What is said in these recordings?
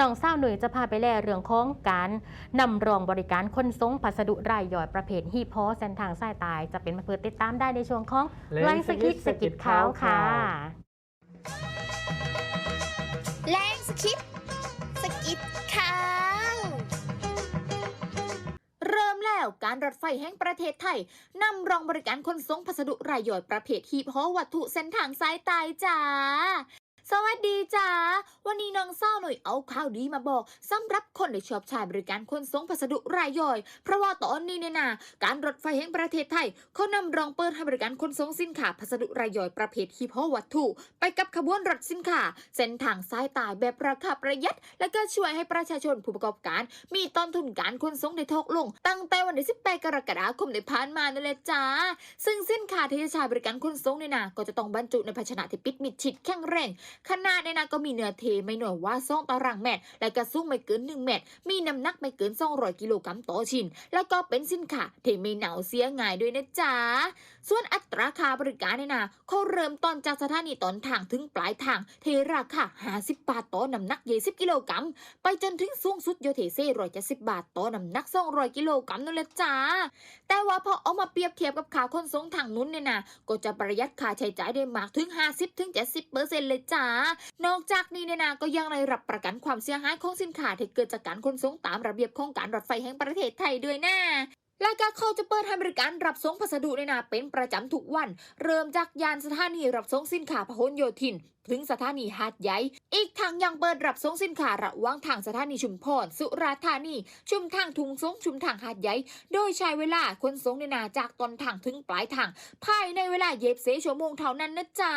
น้องสาวหนุ่ยจะพาไปแลเรื่องของการนำรองบริการคนส่งพัสดุรายย่อยประเภทฮีพอเส้นทางสายตาย จะเป็นมาเพื่อติดตามได้ในช่วงของแรงแรงสกิดสกิดขาวค่ะแรงสคิปสกิดข่าวเริ่มแล้วการรถไฟแห่งประเทศไทยนำรองบริการขนส่งพัสดุรายย่อยประเภทหีบห่อวัตถุเส้นทางสายตายจ้า สวัสดีจ้า วันนี้น้องเศร้าหน่อยเอาข่าวดีมาบอกสำหรับคนที่ชอบใช้บริการขนส่งพัสดุรายย่อย เพราะว่าตอนนี้เนี่ยนะการรถไฟแห่งประเทศไทยเขานำรองเปิดให้บริการขนส่งสินค้าพัสดุรายย่อยประเภทหีบห่อวัตถุ ไปกับขบวนรถสินค้าเส้นทางสายตายแบบราคาประหยัด และก็ช่วยให้ประชาชนผู้ประกอบการ มีต้นทุนการขนส่งได้ทกลง ตั้งแต่วันที่18กรกฎาคมที่ผ่านมานั่นแหละจ้า ซึ่งสินค้าที่จะใช้บริการขนส่งเนี่ยนะก็จะต้องบรรจุในภาชนะที่ปิดมิดชิดแข็งแรงขนาดเนี่ยนะก็มีเนื้อเทไม่หน่อยว่าซ่องตารางเมตร และก็สูงไม่เกิน 1 เมตร มีน้ำหนักไม่เกิน 200 กิโลกรัมต่อชิ้น แล้วก็เป็นสินค้าที่ไม่เหนาเสียง่ายด้วยนะจ๊ะ ส่วนอัตราค่าบริการเนี่ยนะเขาเริ่มต้นจากสถานีต้นทางถึงปลายทางเทราคา50 บาทต่อน้ำหนัก 20 กิโลกรัม ไปจนถึงสูงสุดโยเทเซ่ร้อยจ็ดสิบบาทต่อน้ำหนัก 200 กิโลกรัมนั่นแหละจ้า แต่ว่าพอเอามาเปรียบเทียบกับค่าขนส่งทางนู้นเนี่ยนะก็จะประหยัดค่าใช้จ่ายได้มากถึง 50-70%เปอร์เซ็นต์เลยจ้านอกจากนี้เนี่ยนะก็ยังได้รับประกันความเสียหายของสินค้าที่เกิดจากการขนส่งตามระเบียบของการรถไฟแห่งประเทศไทยด้วยนะ และก็เขาจะเปิดให้บริการรับส่งพัสดุเนี่ยนะเป็นประจำทุกวัน เริ่มจากยานสถานีรับส่งสินค้าพหลโยธิน ถึงสถานีหาดใหญ่ อีกทางยังเปิดรับส่งสินค้าระหว่างทางสถานีชุมพร สุราษฎร์ธานี ชุมทางทุงส่งชุมทางหาดใหญ่ โดยใช้เวลาขนส่งเนี่ยนะจากต้นทางถึงปลายทาง ภายในเวลาเย็บเสชั่วโมงเท่านั้นนะจ๊ะ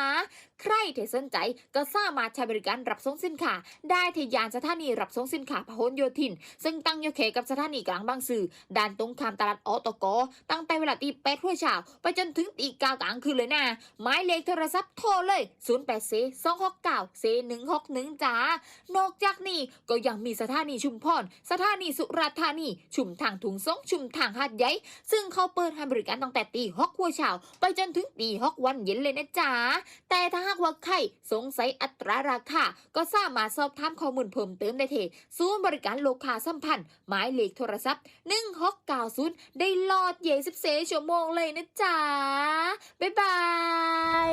ใครที่สนใจก็สามารถใช้บริการรับส่งสินค้าได้ที่ยานสถานีรับส่งสินค้าพหลโยธิน ซึ่งตั้งอยู่เขตกับสถานีกลางบางซื่อด้านตรงข้ามตลาดอตก ตั้งแต่เวลาตีแปดหัวเช้าไปจนถึงตีเก้ากลางคืนเลยนะหมายเลขโทรศัพท์โทรเลย 0 8 4 2 6 9 4 1 6 1จ้านอกจากนี้ก็ยังมีสถานีชุมพรสถานีสุราษฎร์ธานี ชุมทางถุงสงชุมทางหาดใหญ่ซึ่งเขาเปิดให้บริการตั้งแต่ตีหกหัวเช้าไปจนถึงตีหกวันเย็นเลยนะจ๊ะแต่ถ้าหากว่าใครสงสัยอัตราราคาก็สามารถสอบถามข้อมูลเพิ่มเติมได้ที่ศูนย์บริการโลคาสัมพันธ์ หมายเลขโทรศัพท์ 1690ได้ลอดเย่14ชั่วโมงเลยนะจ๊ะ บ๊ายบาย